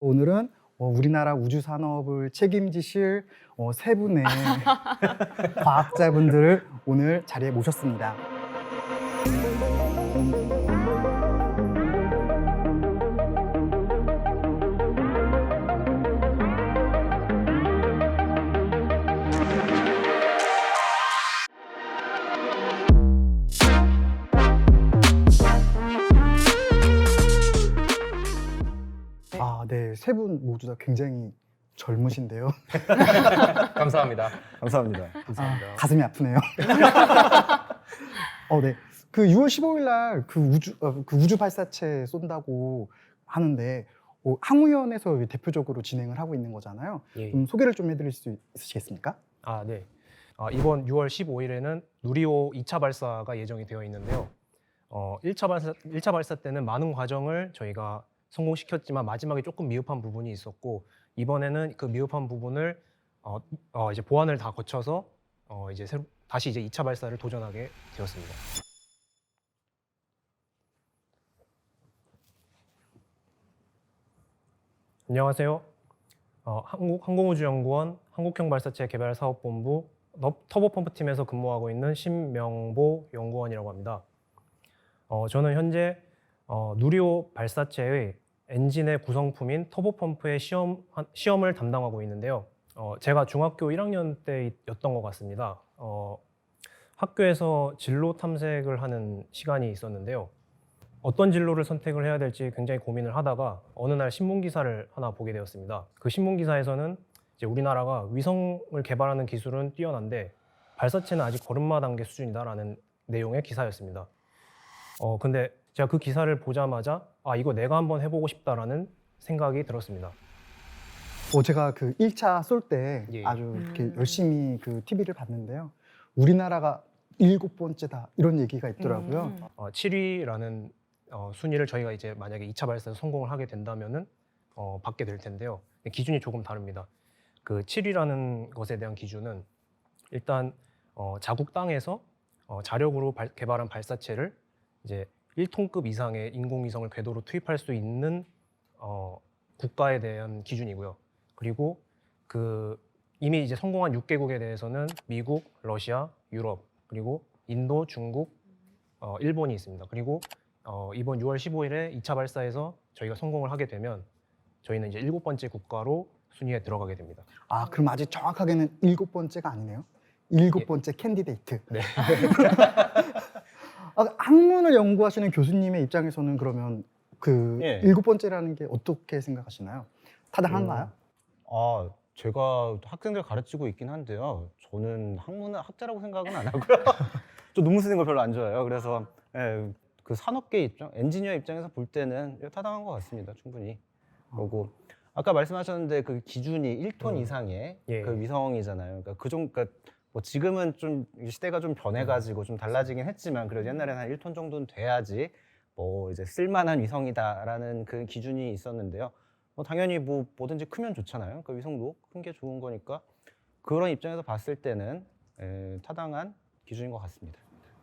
오늘은 어, 우리나라 우주 산업을 책임지실 어, 세 분의 과학자분들을 오늘 자리에 모셨습니다. 세 분 모두 다 굉장히 젊으신데요. 감사합니다. 감사합니다. 아, 가슴이 아프네요. 어, 네. 그 6월 15일 날 그 우주 어, 그 우주 발사체 쏜다고 하는데 어, 항우연에서 대표적으로 진행을 하고 있는 거잖아요. 예. 좀 소개를 좀 해드릴 수 있으시겠습니까? 아, 네. 아, 이번 6월 15일에는 누리호 2차 발사가 예정이 되어 있는데요. 어, 1차 발사 1차 발사 때는 많은 과정을 저희가 성공시켰지만 마지막에 조금 미흡한 부분이 있었고 이번에는 그 미흡한 부분을 어, 어, 이제 보완을 다 거쳐서 어, 이제 새로, 다시 이제 2차 발사를 도전하게 되었습니다. 안녕하세요. 어, 한국 항공우주연구원 한국형 발사체 개발 사업본부 너- 터보펌프 팀에서 근무하고 있는 신명보 연구원이라고 합니다. 어, 저는 현재 어, 누리호 발사체의 엔진의 구성품인 터보펌프의 시험 시험을 담당하고 있는데요. 어, 제가 중학교 1학년 때였던 것 같습니다. 어, 학교에서 진로 탐색을 하는 시간이 있었는데요. 어떤 진로를 선택을 해야 될지 굉장히 고민을 하다가 어느 날 신문 기사를 하나 보게 되었습니다. 그 신문 기사에서는 이제 우리나라가 위성을 개발하는 기술은 뛰어난데 발사체는 아직 걸음마 단계 수준이다라는 내용의 기사였습니다. 어 근데 제가 그 기사를 보자마자 아 이거 내가 한번 해보고 싶다라는 생각이 들었습니다. 어, 제가 그 1차 쏠 때 예. 아주 이렇게 음. 열심히 그 TV를 봤는데요. 우리나라가 일곱 번째다 이런 얘기가 있더라고요. 음. 어, 7위라는 어, 순위를 저희가 이제 만약에 2차 발사에서 성공을 하게 된다면은 어, 받게 될 텐데요. 기준이 조금 다릅니다. 그 7위라는 것에 대한 기준은 일단 어, 자국 땅에서 어, 자력으로 발- 개발한 발사체를 이제 1톤급 이상의 인공위성을 궤도로 투입할 수 있는 어, 국가에 대한 기준이고요. 그리고 그 이미 이제 성공한 6개국에 대해서는 미국, 러시아, 유럽, 그리고 인도, 중국, 어, 일본이 있습니다. 그리고 어, 이번 6월 15일에 2차 발사에서 저희가 성공을 하게 되면 저희는 이제 일곱 번째 국가로 순위에 들어가게 됩니다. 아, 그럼 아직 정확하게는 일곱 번째가 아니네요. 일곱 예. 번째 캔디데이트. 네. 아, 학문을 연구하시는 교수님의 입장에서는 그러면 그 예. 일곱 번째라는 게 어떻게 생각하시나요? 타당한가요? 아, 제가 학생들 가르치고 있긴 한데요. 저는 학문은 학자라고 생각은 안 하고요. 좀 논문 쓰는 걸 별로 안 좋아해요. 그래서 예, 그 산업계 입장, 엔지니어 입장에서 볼 때는 타당한 것 같습니다. 충분히. 그리고 아까 말씀하셨는데 그 기준이 1톤 음. 이상의 예. 그 위성이잖아요. 그러니까 그 정, 그러니까 뭐 지금은 좀 시대가 좀 변해가지고 좀 달라지긴 했지만 그래도 옛날에는 한 1톤 정도는 돼야지 뭐 이제 쓸만한 위성이다라는 그 기준이 있었는데요. 뭐 당연히 뭐 뭐든지 크면 좋잖아요. 그 위성도 큰 게 좋은 거니까 그런 입장에서 봤을 때는 에, 타당한 기준인 것 같습니다.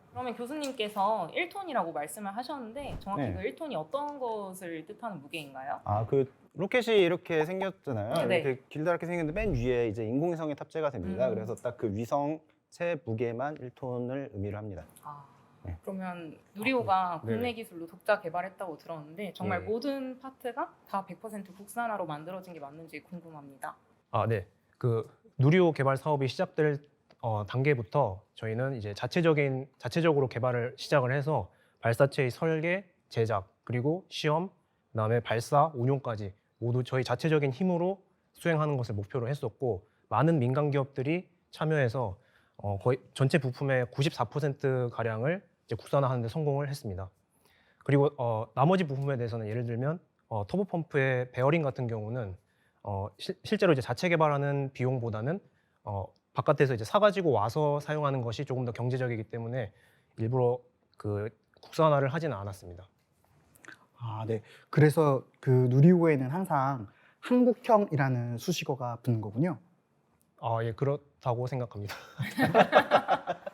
그러면 교수님께서 1톤이라고 말씀을 하셨는데 정확히 네. 그 1톤이 어떤 것을 뜻하는 무게인가요? 아 그 로켓이 이렇게 생겼잖아요. 네. 이렇게 길다랗게 생겼는데 맨 위에 이제 인공위성이 탑재가 됩니다. 음. 그래서 딱 그 위성체 무게만 1톤을 의미를 합니다. 아, 네. 그러면 누리호가 네네. 국내 기술로 독자 개발했다고 들었는데 정말 예. 모든 파트가 다 100% 국산화로 만들어진 게 맞는지 궁금합니다. 아, 네. 그 누리호 개발 사업이 시작될 어, 단계부터 저희는 이제 자체적인 자체적으로 개발을 시작을 해서 발사체의 설계, 제작, 그리고 시험, 그다음에 발사, 운용까지 모두 저희 자체적인 힘으로 수행하는 것을 목표로 했었고 많은 민간 기업들이 참여해서 어, 거의 전체 부품의 94% 가량을 이제 국산화하는 데 성공을 했습니다. 그리고 어, 나머지 부품에 대해서는 예를 들면 어, 터보 펌프의 베어링 같은 경우는 어, 실, 실제로 이제 자체 개발하는 비용보다는 어, 바깥에서 이제 사가지고 와서 사용하는 것이 조금 더 경제적이기 때문에 일부러 그 국산화를 하지는 않았습니다. 아, 네. 그래서 그 누리호에는 항상 한국형이라는 수식어가 붙는 거군요. 아, 예, 그렇다고 생각합니다.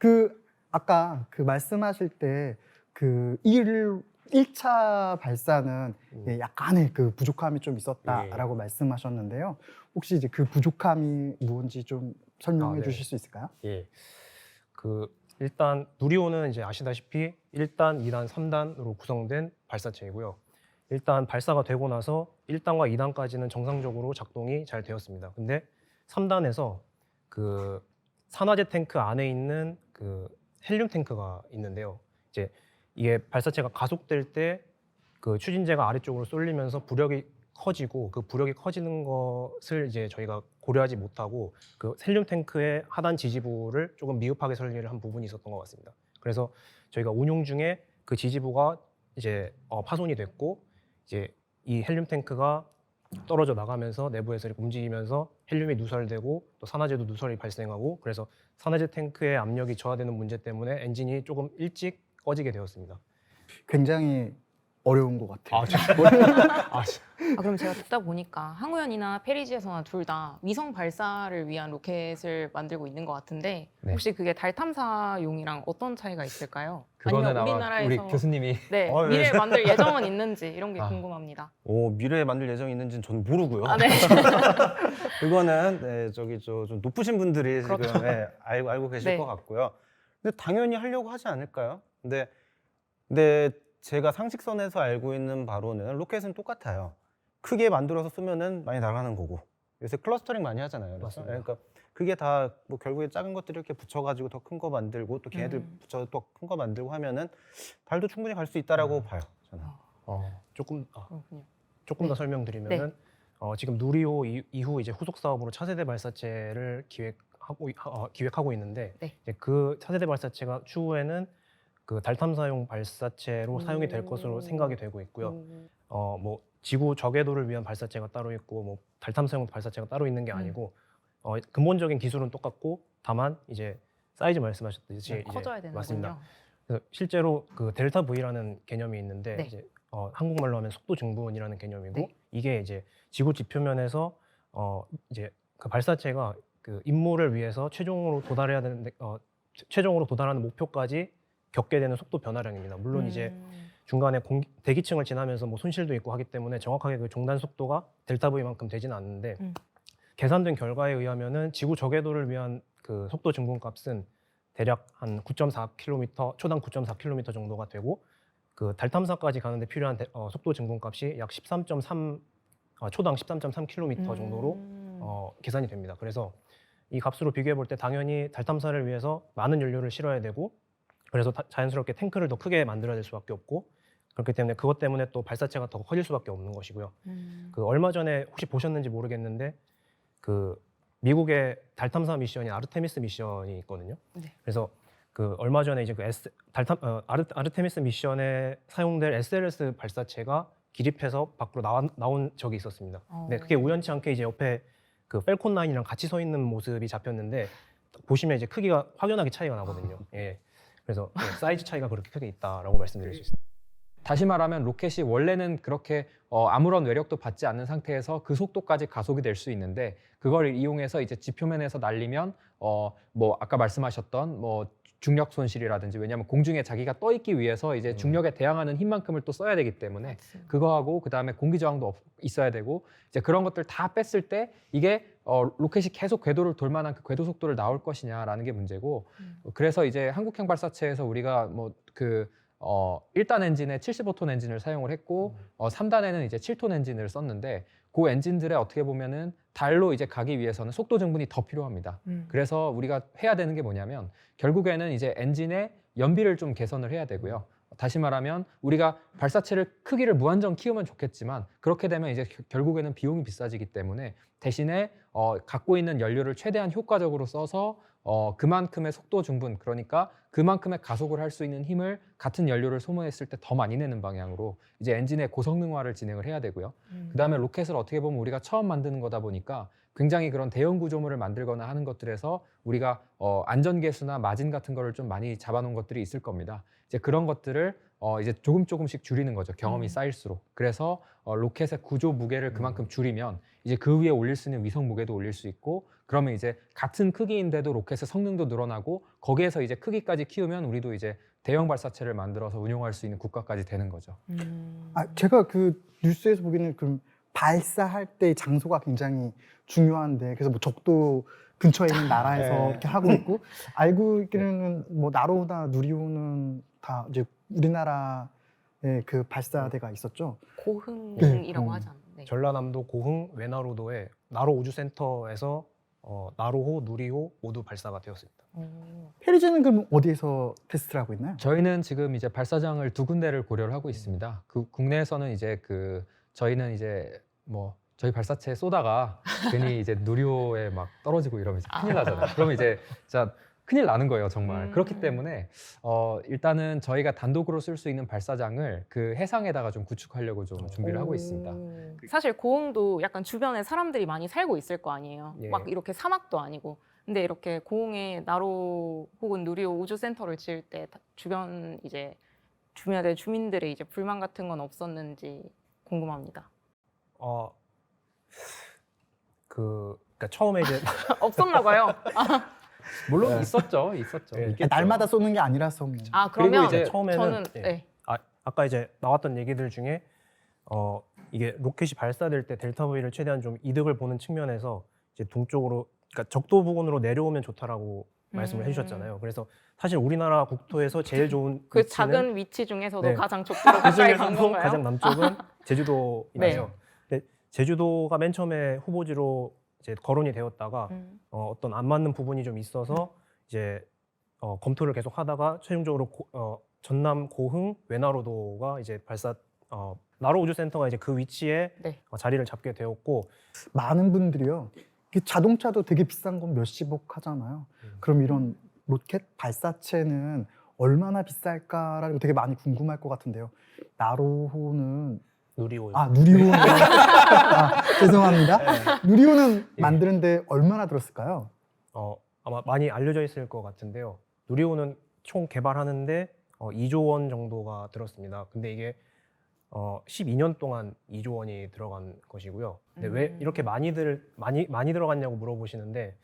그 아까 그 말씀하실 때 그일 1차 발사는 음. 예, 약간의 그 부족함이 좀 있었다라고 말씀하셨는데요. 혹시 이제 그 부족함이 뭔지 좀 설명해 아, 네. 주실 수 있을까요? 예. 그 일단 누리호는 이제 아시다시피 1단, 2단, 3단으로 구성된 발사체이고요. 일단 발사가 되고 나서 1단과 2단까지는 정상적으로 작동이 잘 되었습니다. 근데 3단에서 그 산화제 탱크 안에 있는 그 헬륨 탱크가 있는데요. 이제 이게 발사체가 가속될 때 그 추진제가 아래쪽으로 쏠리면서 부력이 커지고 그 부력이 커지는 것을 이제 저희가 고려하지 못하고 그 헬륨 탱크의 하단 지지부를 조금 미흡하게 설계를 한 부분이 있었던 것 같습니다. 그래서 저희가 운용 중에 그 지지부가 이제 어, 파손이 됐고 이제 이 헬륨 탱크가 떨어져 나가면서 내부에서 이렇게 움직이면서 헬륨이 누설되고 또 산화제도 누설이 발생하고 그래서 산화제 탱크의 압력이 저하되는 문제 때문에 엔진이 조금 일찍 꺼지게 되었습니다. 굉장히 어려운 것 같아요. 아, 그럼 제가 듣다 보니까 항우연이나 페리지에서나 둘 다 위성 발사를 위한 로켓을 만들고 있는 것 같은데 네. 혹시 그게 달 탐사용이랑 어떤 차이가 있을까요? 그거는 아니면 아마 우리나라에서 우리 교수님이 네, 어, 예. 미래 에 만들 예정은 있는지 이런 게 아. 궁금합니다. 오 미래에 만들 예정이 있는지는 저는 모르고요. 아, 네. 그거는 네, 저기 저 좀 높으신 분들이 그렇죠. 지금 네, 알고 알고 계실 네. 것 같고요. 근데 당연히 하려고 하지 않을까요? 근데 근데 제가 상식선에서 알고 있는 바로는 로켓은 똑같아요. 크게 만들어서 쓰면은 많이 나가는 거고. 요새 클러스터링 많이 하잖아요. 그래서. 맞습니다. 그러니까 그게 다 뭐 결국에 작은 것들 이렇게 붙여가지고 더 큰 거 만들고 또 걔네들 음. 붙여 더 큰 거 만들고 하면은 달도 충분히 갈 수 있다라고 음. 봐요. 저는. 어, 조금 아, 그렇군요. 조금 네. 더 설명드리면은 어, 지금 누리호 이- 이후 이제 후속 사업으로 차세대 발사체를 기획하고 이- 어, 기획하고 있는데 네. 이제 그 차세대 발사체가 추후에는 그 달 탐사용 발사체로 사용이 될 것으로 오. 생각이 되고 있고요. 음, 어 뭐 지구 저궤도를 위한 발사체가 따로 있고 뭐 달 탐사용 발사체가 따로 있는 게 음. 아니고 어, 근본적인 기술은 똑같고 다만 이제 사이즈 말씀하셨듯이 이제 커져야 되는군요. 맞습니다. 그래서 실제로 그 델타 V라는 개념이 있는데 네. 이제 어, 한국말로 하면 속도 증분이라는 개념이고 네. 이게 이제 지구 지표면에서 어 이제 그 발사체가 그 임무를 위해서 최종으로 도달해야 되는데 어 최- 최종으로 도달하는 목표까지 겪게 되는 속도 변화량입니다. 물론 이제 음, 중간에 공, 대기층을 지나면서 뭐 손실도 있고 하기 때문에 정확하게 그 종단 속도가 델타 V만큼 되지는 않는데 음. 계산된 결과에 의하면은 지구 저궤도를 위한 그 속도 증분 값은 대략 한 9.4km 초당 9.4km 정도가 되고 그 달 탐사까지 가는데 필요한 대- 어, 속도 증분 값이 약 13.3 어, 초당 13.3km 정도로 음. 어, 계산이 됩니다. 그래서 이 값으로 비교해 볼 때 당연히 달 탐사를 위해서 많은 연료를 실어야 되고 그래서 다- 자연스럽게 탱크를 더 크게 만들어야 될 수밖에 없고 그렇기 때문에 그것 때문에 또 발사체가 더 커질 수밖에 없는 것이고요. 음. 그 얼마 전에 혹시 보셨는지 모르겠는데 그 미국의 달 탐사 미션이 아르테미스 미션이 있거든요. 네. 그래서 그 얼마 전에 이제 그 S, 달탐 어, 아르, 아르테미스 미션에 사용될 SLS 발사체가 기립해서 밖으로 나와, 나온 적이 있었습니다. 어. 네, 그게 우연치 않게 이제 옆에 그 펠콘 9이랑 같이 서 있는 모습이 잡혔는데 보시면 이제 크기가 확연하게 차이가 나거든요. 예. 그래서 네, 사이즈 차이가 그렇게 크게 있다라고 말씀드릴 수 있습니다. 다시 말하면 로켓이 원래는 그렇게 어, 아무런 외력도 받지 않는 상태에서 그 속도까지 가속이 될 수 있는데 그걸 이용해서 이제 지표면에서 날리면 어, 뭐 아까 말씀하셨던 뭐 중력 손실이라든지 왜냐하면 공중에 자기가 떠 있기 위해서 이제 음. 중력에 대항하는 힘만큼을 또 써야 되기 때문에. 그거하고 그 다음에 공기 저항도 없- 있어야 되고 이제 그런 것들 다 뺐을 때 이게 어, 로켓이 계속 궤도를 돌 만한 그 궤도 속도를 나올 것이냐라는 게 문제고 음. 그래서 이제 한국형 발사체에서 우리가 뭐그 어, 1단 엔진에 75톤 엔진을 사용을 했고 어, 3단에는 이제 7톤 엔진을 썼는데 그 엔진들에 어떻게 보면은 달로 이제 가기 위해서는 속도 증분이 더 필요합니다. 음. 그래서 우리가 해야 되는 게 뭐냐면 결국에는 이제 엔진의 연비를 좀 개선을 해야 되고요. 다시 말하면 우리가 발사체를 크기를 무한정 키우면 좋겠지만 그렇게 되면 이제 겨- 결국에는 비용이 비싸지기 때문에 대신에 어, 갖고 있는 연료를 최대한 효과적으로 써서 어, 그만큼의 속도 증분 그러니까 그만큼의 가속을 할 수 있는 힘을 같은 연료를 소모했을 때 더 많이 내는 방향으로 이제 엔진의 고성능화를 진행을 해야 되고요. 음. 그다음에 로켓을 어떻게 보면 우리가 처음 만드는 거다 보니까 굉장히 그런 대형 구조물을 만들거나 하는 것들에서 우리가 어, 안전계수나 마진 같은 거를 좀 많이 잡아놓은 것들이 있을 겁니다. 이제 그런 것들을 어, 이제 조금 조금씩 줄이는 거죠. 경험이 음. 쌓일수록. 그래서 어, 로켓의 구조 무게를 그만큼 줄이면 이제 그 위에 올릴 수 있는 위성 무게도 올릴 수 있고 그러면 이제 같은 크기인데도 로켓의 성능도 늘어나고 거기에서 이제 크기까지 키우면 우리도 이제 대형 발사체를 만들어서 운용할 수 있는 국가까지 되는 거죠. 음. 아, 제가 그 뉴스에서 보기에는 그 발사할 때 장소가 굉장히 중요한데 그래서 뭐 적도 근처에 있는 나라에서 네. 이렇게 하고 있고 알고 있기는 뭐 나로나 누리호는 다 이제 우리나라의 그 발사대가 있었죠. 고흥이라고 네. 하지 않나요? 네. 전라남도 고흥 외나로도의 나로 우주센터에서 어, 나로호, 누리호 모두 발사가 되었습니다. 오. 페리즈는 그럼 어디에서 테스트를 하고 있나요? 저희는 지금 이제 발사장을 두 군데를 고려를 하고 있습니다. 그 국내에서는 이제 그 저희는 이제 뭐 저희 발사체 쏘다가 괜히 이제 누리호에 막 떨어지고 이러면 이제 큰일 나잖아요. 그러면 이제 진짜 큰일 나는 거예요, 정말. 음. 그렇기 때문에 어 일단은 저희가 단독으로 쓸 수 있는 발사장을 그 해상에다가 좀 구축하려고 좀 준비를 하고 있습니다. 오. 사실 고흥도 약간 주변에 사람들이 많이 살고 있을 거 아니에요. 예. 막 이렇게 사막도 아니고. 근데 이렇게 고흥에 나로 혹은 누리호 우주센터를 지을 때 다- 주변 이제 주변의 주민들의 이제 불만 같은 건 없었는지 궁금합니다. 어, 그 그러니까 처음에 이제 없었나 봐요. 물론 네. 있었죠, 있었죠. 예. 있겠죠. 날마다 쏘는 게 아니라서 뭐. 아 그리고 그러면 이제 처음에는 저는 예. 네. 아, 아까 이제 나왔던 얘기들 중에 어 이게 로켓이 발사될 때 델타 V를 최대한 좀 이득을 보는 측면에서 이제 동쪽으로 그러니까 적도 부근으로 내려오면 좋다라고 말씀을 음. 해주셨잖아요. 그래서 사실 우리나라 국토에서 제일 좋은 그 위치는 작은 위치 중에서도 네. 가장 그 가까이 중에서도 건가요? 가장 남쪽은 제주도인데요. 네. 제주도가 맨 처음에 후보지로 이제 거론이 되었다가 음. 어, 어떤 안 맞는 부분이 좀 있어서 이제 어, 검토를 계속 하다가 최종적으로 고- 어, 전남 고흥 외나로도가 이제 발사 어, 나로 우주센터가 이제 그 위치에 네. 어, 자리를 잡게 되었고 많은 분들이요. 이 자동차도 되게 비싼 건 몇십억 하잖아요. 음. 그럼 이런 로켓 발사체는 얼마나 비쌀까라는 거 되게 많이 궁금할 것 같은데요. 나로호는 누리호 아 누리호는 아, 죄송합니다. 네. 누리호는 예. 만드는데 얼마나 들었을까요? 어, 아마 많이 알려져 있을 것 같은데요. 누리호는 총 개발하는데 어, 2조 원 정도가 들었습니다. 근데 이게 어, 12년 동안 2조 원이 들어간 것이고요. 근데 왜 음. 이렇게 많이들 많이 많이 들어갔냐고 물어보시는데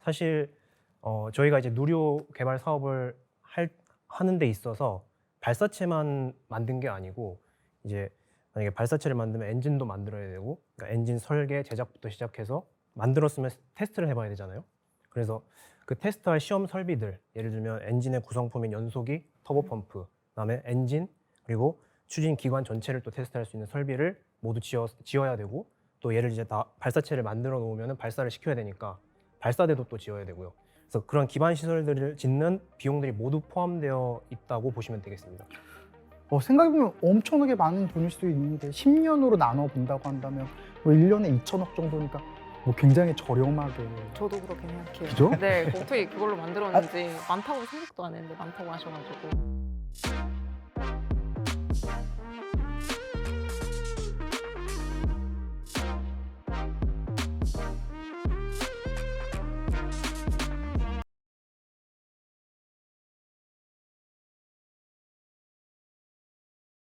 사실 어, 저희가 이제 누리호 개발 사업을 할 하는 데 있어서 발사체만 만든 게 아니고 이제 만약에 발사체를 만들면 엔진도 만들어야 되고 그러니까 엔진 설계 제작부터 시작해서 만들었으면 테스트를 해봐야 되잖아요. 그래서 그 테스트할 시험 설비들 예를 들면 엔진의 구성품인 연소기, 터보 펌프, 그다음에 엔진 그리고 추진 기관 전체를 또 테스트할 수 있는 설비를 모두 지어 지어야 되고 또 얘를 이제 다 발사체를 만들어 놓으면 발사를 시켜야 되니까 발사대도 또 지어야 되고요. 그래서 그런 기반 시설들을 짓는 비용들이 모두 포함되어 있다고 보시면 되겠습니다. 어, 생각해보면 엄청나게 많은 돈일 수도 있는데 10년으로 나눠 본다고 한다면 뭐 1년에 2천억 정도니까 뭐 굉장히 저렴하게 저도 그렇게 생각해요. 그죠? 네, 어떻게 그걸로 만들었는지 많다고 생각도 안 했는데 많다고 하셔가지고.